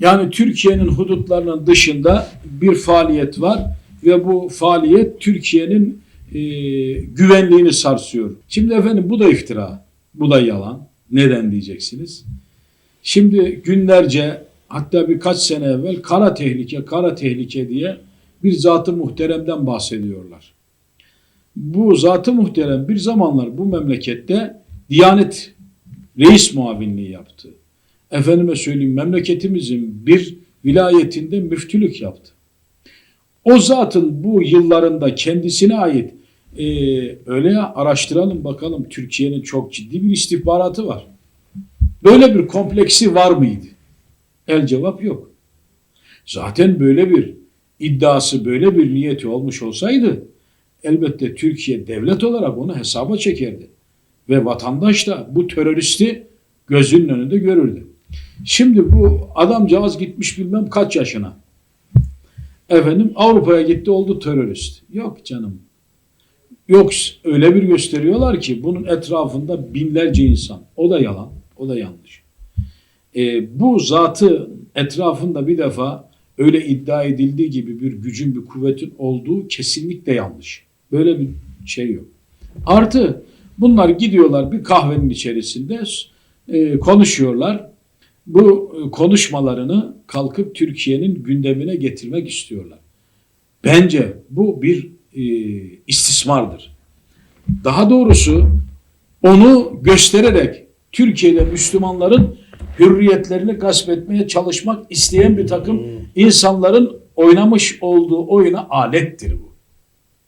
Yani Türkiye'nin hudutlarının dışında bir faaliyet var ve bu faaliyet Türkiye'nin e, güvenliğini sarsıyor. Şimdi efendim bu da iftira, bu da yalan. Neden diyeceksiniz? Şimdi günlerce hatta birkaç sene evvel kara tehlike, kara tehlike diye bir zatı muhteremden bahsediyorlar. Bu zatı muhterem bir zamanlar bu memlekette Diyanet reis muavinliği yaptı. Efendime söyleyeyim memleketimizin bir vilayetinde müftülük yaptı. O zatın bu yıllarında kendisine ait e, öyle ya araştıralım bakalım Türkiye'nin çok ciddi bir istihbaratı var. Böyle bir kompleksi var mıydı? El cevap yok. Zaten böyle bir iddiası, böyle bir niyeti olmuş olsaydı elbette Türkiye devlet olarak onu hesaba çekerdi. Ve vatandaş da bu teröristi gözünün önünde görürdü. Şimdi bu adamcağız gitmiş bilmem kaç yaşına. Efendim Avrupa'ya gitti oldu terörist. Yok canım. Yok öyle bir gösteriyorlar ki bunun etrafında binlerce insan. O da yalan. O da yanlış. E, bu zatı etrafında bir defa öyle iddia edildiği gibi bir gücün bir kuvvetin olduğu kesinlikle yanlış. Böyle bir şey yok. Artı bunlar gidiyorlar bir kahvenin içerisinde e, konuşuyorlar. Bu e, konuşmalarını kalkıp Türkiye'nin gündemine getirmek istiyorlar. Bence bu bir e, istismardır. Daha doğrusu onu göstererek Türkiye'de Müslümanların hürriyetlerini gasp etmeye çalışmak isteyen bir takım insanların oynamış olduğu oyuna alettir bu.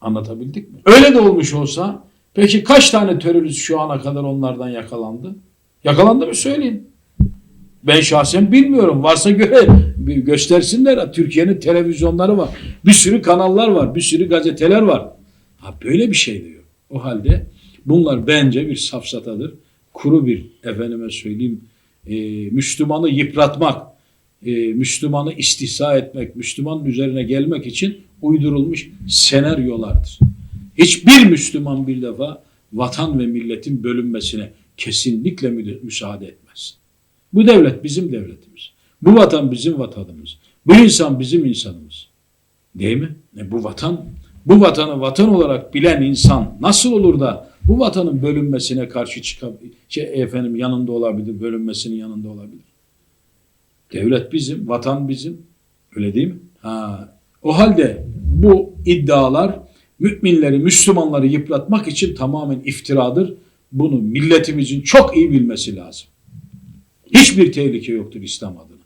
Anlatabildik mi? Öyle de olmuş olsa peki kaç tane terörist şu ana kadar onlardan yakalandı? Yakalandı mı söyleyin. Ben şahsen bilmiyorum. Varsa göre göstersinler. Türkiye'nin televizyonları var. Bir sürü kanallar var. Bir sürü gazeteler var. Ha böyle bir şey diyor. O halde bunlar bence bir safsatadır. Kuru bir efendime söyleyeyim e, Müslümanı yıpratmak, e, Müslümanı istihza etmek, Müslümanın üzerine gelmek için uydurulmuş senaryolardır. Hiçbir Müslüman bir defa vatan ve milletin bölünmesine kesinlikle mü- müsaade etmez. Bu devlet bizim devletimiz. Bu vatan bizim vatanımız. Bu insan bizim insanımız. Değil mi? E bu vatan, bu vatanı vatan olarak bilen insan nasıl olur da bu vatanın bölünmesine karşı çıkabilir, şey, efendim yanında olabilir, bölünmesinin yanında olabilir. Devlet bizim, vatan bizim. Öyle değil mi? Ha. O halde bu iddialar müminleri, Müslümanları yıpratmak için tamamen iftiradır. Bunu milletimizin çok iyi bilmesi lazım. Hiçbir tehlike yoktur İslam adına.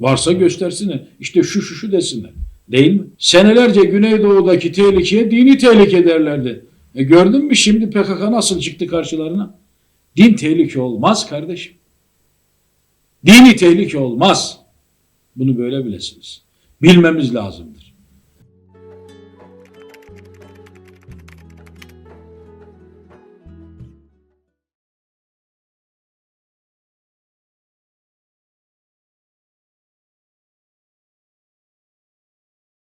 Varsa göstersinler. İşte şu şu şu desinler. Değil mi? Senelerce Güneydoğu'daki tehlikeye dini tehlike derlerdi. E gördün mü şimdi PKK nasıl çıktı karşılarına? Din tehlike olmaz kardeşim. Dini tehlike olmaz. Bunu böyle bilesiniz. Bilmemiz lazımdır.